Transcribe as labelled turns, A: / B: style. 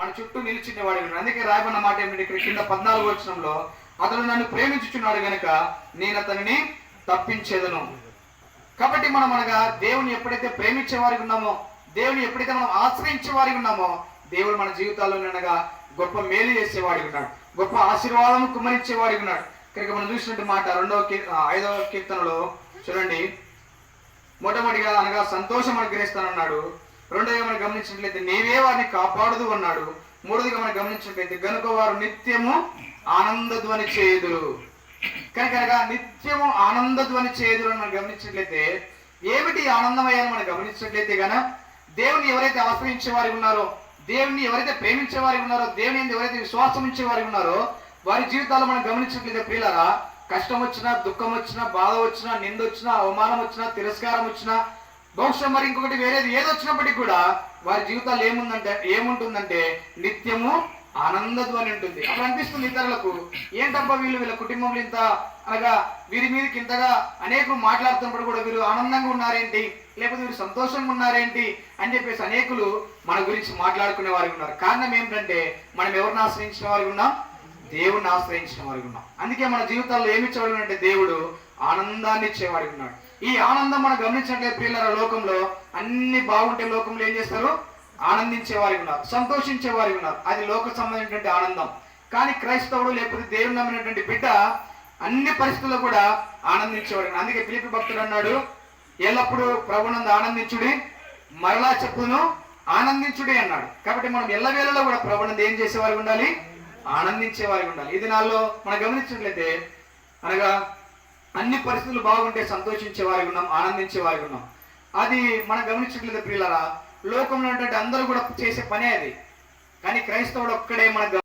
A: మన చుట్టూ నిలిచిన వాడి అందుకే రాయబడిన మాట ఏమిటి? ఇక్కడ కింద పద్నాలుగు వచనంలో అతను నన్ను ప్రేమించుచున్నాడు గనుక నేను అతనిని తప్పించేదను. కాబట్టి మనం అనగా దేవుని ఎప్పుడైతే ప్రేమించే వారికి ఉన్నామో దేవుని ఎప్పుడైతే మనం ఆశ్రయించే వారికి ఉన్నామో దేవుడు మన జీవితాల్లో అనగా గొప్ప మేలు చేసేవాడికి ఉన్నాడు. గొప్ప ఆశీర్వాదం కుమరించేవాడికి ఉన్నాడు. ఇక్కడికి మనం చూసినట్టు మాట రెండవ ఐదవ కీర్తనలో చూడండి. మొట్టమొదటిగా అనగా సంతోషం అనుగ్రహిస్తానన్నాడు. రెండోగా మనం గమనించినట్లయితే నీవే వారిని కాపాడదు అన్నాడు. మూడోదిగా మనం గమనించినట్లయితే గనుక వారు నిత్యము ఆనందధ్వని చేయుదురు. కనుక నిత్యము ఆనందధ్వని చేయుదురు అని మనం గమనించినట్లయితే ఏమిటి ఈ మనం గమనించినట్లయితే గన దేవుని ఎవరైతే ఆశ్రయించే వారి ఉన్నారో దేవుని ఎవరైతే ప్రేమించే వారికి ఉన్నారో దేవుని ఎవరైతే విశ్వాసం ఇచ్చే వారికి ఉన్నారో వారి జీవితాలు మనం గమనించినట్లయితే ప్రియులరా కష్టం వచ్చినా దుఃఖం వచ్చినా బాధ వచ్చినా నింద వచ్చినా అవమానం వచ్చినా తిరస్కారం వచ్చినా బహుశా మరి ఇంకొకటి వేరేది. ఏది వచ్చినప్పటికి కూడా వారి జీవితాలు ఏముందంటే ఏముంటుందంటే నిత్యము ఆనందధ్వని ఉంటుంది. అప్పుడు అనిపిస్తుంది ఇతరులకు ఏంటబ్బా వీళ్ళు వీళ్ళ కుటుంబంలో ఇంత అనగా వీరి మీదకి ఇంతగా అనేకులు మాట్లాడుతున్నప్పుడు కూడా వీరు ఆనందంగా ఉన్నారేంటి? లేకపోతే వీరు సంతోషంగా ఉన్నారేంటి? అని చెప్పేసి అనేకులు మన గురించి మాట్లాడుకునే వారికి ఉన్నారు. కారణం ఏంటంటే మనం ఎవరిని ఆశ్రయించిన వారికి ఉన్నాం? దేవుడిని ఆశ్రయించిన వారికి ఉన్నాం. అందుకే మన జీవితాల్లో ఏమి ఇచ్చేవాడు అంటే దేవుడు ఆనందాన్ని ఇచ్చేవాడికి ఉన్నాడు. ఈ ఆనందం మనం గమనించట్లేదు పిల్లల లోకంలో అన్ని బాగుంటే లోకంలో ఏం చేస్తారు? ఆనందించే వారికి ఉన్నారు సంతోషించే వారికి ఉన్నారు. అది లోక సంబంధించినటువంటి ఆనందం. కానీ క్రైస్తవుడు లేకపోతే దేవుని నమ్మినటువంటి బిడ్డ అన్ని పరిస్థితుల్లో కూడా ఆనందించేవాడు అందుకే పిలిపి భక్తుడు అన్నాడు ఎల్లప్పుడూ ప్రభునందు ఆనందించుడి మరలా చెప్పును ఆనందించుడి అన్నాడు. కాబట్టి మనం ఎల్లవేళలో కూడా ప్రభునందు ఏం చేసేవారికి ఉండాలి? ఆనందించే వారికి ఉండాలి. ఇది నాలో మనం గమనించినట్లయితే అనగా అన్ని పరిస్థితులు బాగుంటే సంతోషించే వారి ఉన్నాం ఆనందించే వారి ఉన్నాం. అది మనం గమనించట్లేదు ప్రియులరా లోకంలో ఉన్నటువంటి అందరూ కూడా చేసే పనే అది. కానీ క్రైస్తవుడు ఒక్కడే మన